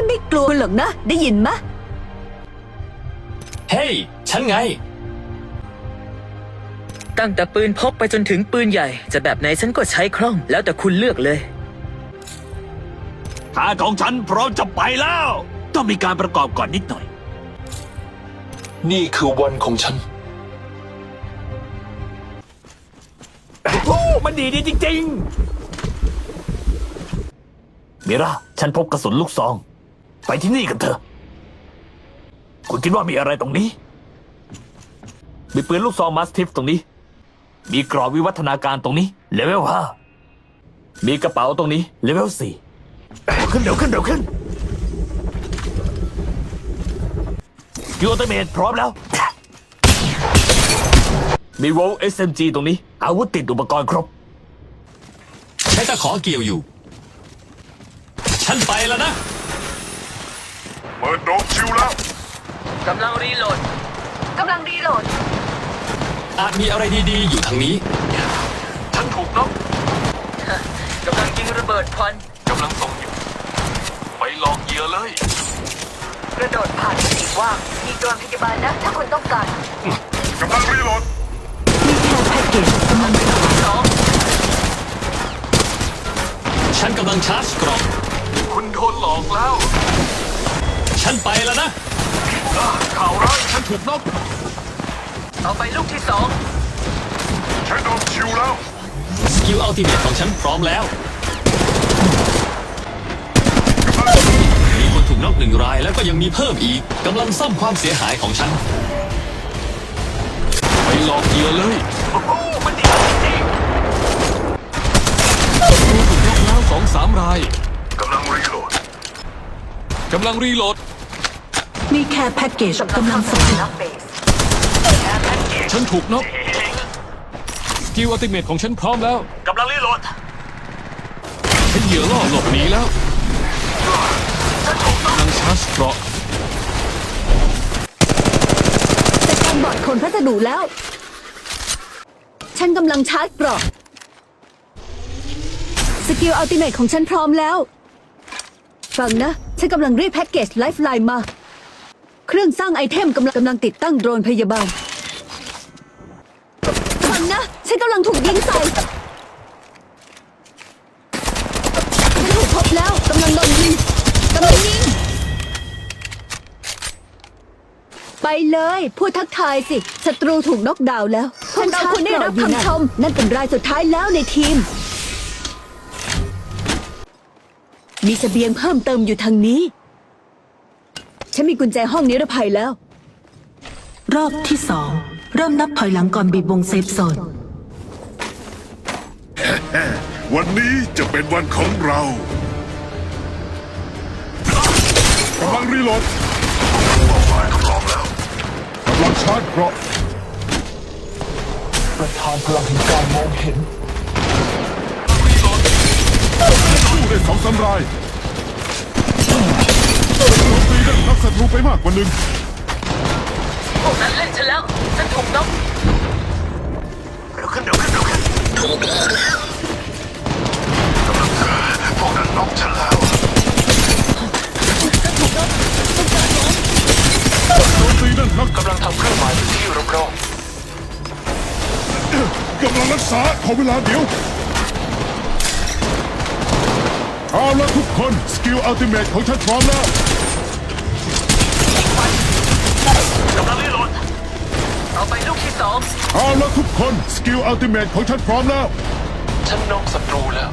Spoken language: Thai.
ฉันไม่กลัวหรอกนะ ได้ยินมะ เฮ้ย ฉันไง ตั้งแต่ปืนพกไปจนถึงปืนใหญ่ จะแบบไหนฉันก็ใช้คล่อง แล้วแต่คุณเลือกเลยขาของฉันพร้อมจะไปแล้ว ต้องมีการประกอบก่อนนิดหน่อย นี่คือวันของฉัน โอ้ มันดีดีจริง ๆ มิรา ฉันพบกระสุนลูกซอง ไปที่นี่กันเถอะ คุณคิดว่ามีอะไรตรงนี้ มีปืนลูกซองมาสติฟตรงนี้ มีกรอบวิวัฒนาการตรงนี้ เลเวลห้า มีกระเป๋าตรงนี้ เลเวลสี่ขึ้นเดี๋ยวขึ้นเดี๋ยวขึ้นยูอัลเตเมทพร้อมแล้ว มีโวล SMG ตรงนี้ อาวุธติดอุปกรณ์ครบ ใช้ตะขอเกี่ยวอยู่ ฉันไปแล้วนะ เปิดโดกชิวแล้วกำลังรีโหลดกำลังรีโหลด อาจมีอะไรดีๆ อยู่ทางนี้ ฉันถูกน็อกกำลังยิงระเบิดควันกำลังส่งอยู่ไปลองเหยื่อเลย กระโดดผ่านสีว่างมีโดรนพยาบาลนะถ้าคุณต้องการกำลังรีโหลดมีแค่แพ็กเกจกำลังสองฉันกำลังชาร์จกรอบคุณโดนหลอกแล้ว ฉันไปแล้วนะอ่าข่าวร้ายฉันถูกน็อกเอาไปลูกที่สองใช้โดกชิวแล้ว สกิลอัลติเมทของฉันพร้อมแล้ว มีคนถูกนอกหนึ่งรายแล้วก็ยังมีเพิ่มอีกกำลังซ่อมความเสียหายของฉัน ไปหลอกเหยื่อเลย โอ้โหมันดีจริง ถูกนอกแล้วสองสามราย กำลังรีโหลด กำลังรีโหลด มีแค่แพ็กเกจกำลังส่งฉันถูกนอกสกิลอัลติเมทของฉันพร้อมแล้วๆกำลังรีโหลด ฉันเหยื่อล่อหลบหนีแล้วกำลังชาร์จเกราะจัดการบอดคนพัสดุแล้ว ฉันกำลังชาร์จเกรอบสกิลอัลติเมทของฉันพร้อมแล้ว ฟังนะ ฉันกำลังรีบแพ็กเกจไลฟ์ไลน์มา เครื่องสร้างไอเทมกำลังกำลังติดตั้งโดรนพยาบาล ฟังนะ ฉันกำลังถูกยิงใส่ฉันถูกพบแล้วกำลังโดนยิงกำลังยิง ไปเลยพูดทักทายสิศัตรูถูกน็อกดาวน์แล้วพวกเราคุณได้รับคำชมนั่นเป็นรายสุดท้ายแล้วในทีม มีเสบียงเพิ่มเติมอยู่ทางนี้ ฉันมีกุญแจห้องนิรภัยแล้ว รอบที่สอง เริ่มนับถอยหลังก่อนบีบวงเซฟโซน วันนี้จะเป็นวันของเรากำลังรีโหลดพร้อมแล้วกำลังชาร์จเกราะประธานพลังแห่งการมองเห็น องสามรายโจมตีได้ทักศัตรูไปมากกว่าหนึ่งพวกนั้นเล่นฉันแล้ว ฉันถูกน็อกเดี๋ยวขึ้นเดี๋ยวขึ้นเดี๋ยวขึ้นพวกนั้นน็อกฉันแล้วโจมตีนั่นนักกำลังทำเครื่องหมายพื้นที่รอบกำลังรักษาขอเวลาเดี๋ยว เอาละทุกคนสกิลอัลติเมทของฉันพร้อมแล้วกำลังรีโหลดเอาไปลูกที่สองเอาละทุกคนสกิลอัลติเมทของฉันพร้อมแล้วๆฉันนอกศัตรูแล้ว